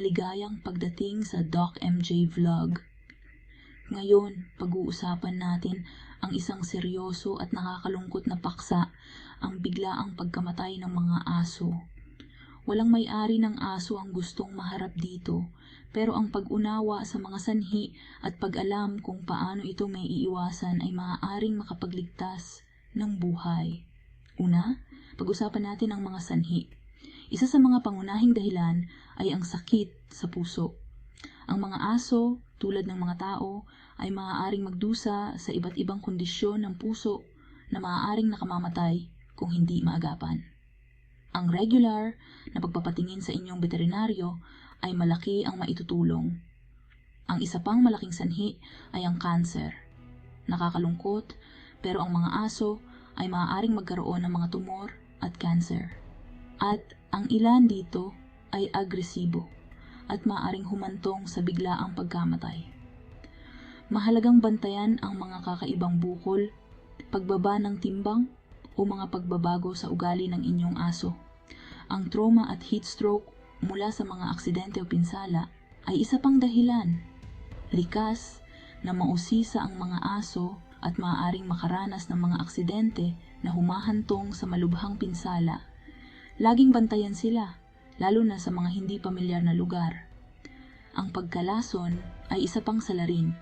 Maligayang pagdating sa Doc MJ Vlog. Ngayon, pag-uusapan natin ang isang seryoso at nakakalungkot na paksa, ang biglaang pagkamatay ng mga aso. Walang may-ari ng aso ang gustong maharap dito, pero ang pag-unawa sa mga sanhi at pag-alam kung paano ito may iiwasan ay maaaring makapagligtas ng buhay. Una, pag-usapan natin ang mga sanhi. Isa sa mga pangunahing dahilan ay ang sakit sa puso. Ang mga aso, tulad ng mga tao, ay maaaring magdusa sa iba't ibang kondisyon ng puso na maaaring nakamamatay kung hindi maagapan. Ang regular na pagpapatingin sa inyong veterinaryo ay malaki ang maitutulong. Ang isa pang malaking sanhi ay ang cancer. Nakakalungkot, pero ang mga aso ay maaaring magkaroon ng mga tumor at cancer. At ang ilan dito ay agresibo at maaring humantong sa biglaang pagkamatay. Mahalagang bantayan ang mga kakaibang bukol, pagbaba ng timbang o mga pagbabago sa ugali ng inyong aso. Ang trauma at heat stroke mula sa mga aksidente o pinsala ay isa pang dahilan. Likas na mausisa ang mga aso at maaaring makaranas ng mga aksidente na humahantong sa malubhang pinsala. Laging bantayan sila, lalo na sa mga hindi pamilyar na lugar. Ang pagkalason ay isa pang salarin.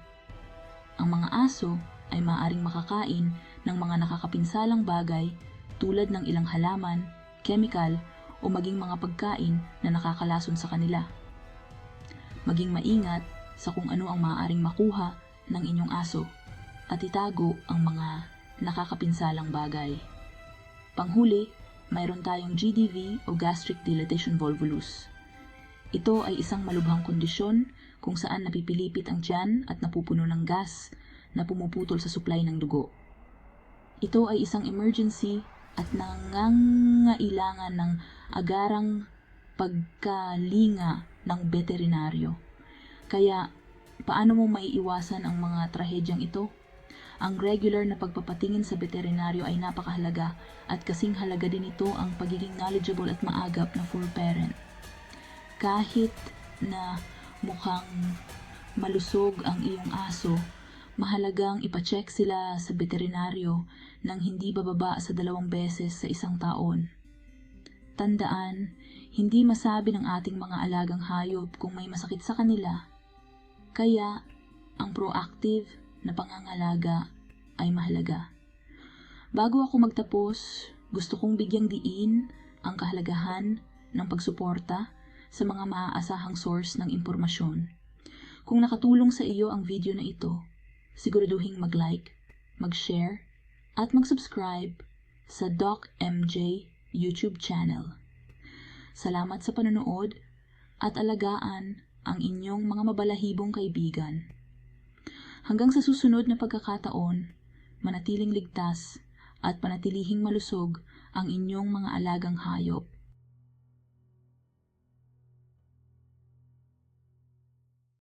Ang mga aso ay maaaring makakain ng mga nakakapinsalang bagay tulad ng ilang halaman, chemical, o maging mga pagkain na nakakalason sa kanila. Maging maingat sa kung ano ang maaaring makuha ng inyong aso at itago ang mga nakakapinsalang bagay. Panghuli, mayroon tayong GDV o gastric dilatation volvulus. Ito ay isang malubhang kondisyon kung saan napipilipit ang tiyan at napupuno ng gas na pumuputol sa supply ng dugo. Ito ay isang emergency at nangangailangan ng agarang pagkalinga ng veterinaryo. Kaya, paano mo maiiwasan ang mga trahedyang ito? Ang regular na pagpapatingin sa veterinaryo ay napakahalaga at kasing halaga din ito ang pagiging knowledgeable at maagap na for parent. Kahit na mukhang malusog ang iyong aso, mahalagang ipacheck sila sa veterinaryo nang hindi bababa sa dalawang beses sa isang taon. Tandaan, hindi masabi ng ating mga alagang hayop kung may masakit sa kanila. Kaya, ang proactive na pangangalaga ay mahalaga. Bago ako magtapos, gusto kong bigyang diin ang kahalagahan ng pagsuporta sa mga maaasahang source ng impormasyon. Kung nakatulong sa iyo ang video na ito, siguraduhin mag-like, mag-share, at mag-subscribe sa Doc MJ YouTube channel. Salamat sa panonood at alagaan ang inyong mga mabalahibong kaibigan. Hanggang sa susunod na pagkakataon, manatiling ligtas at panatilihing malusog ang inyong mga alagang hayop.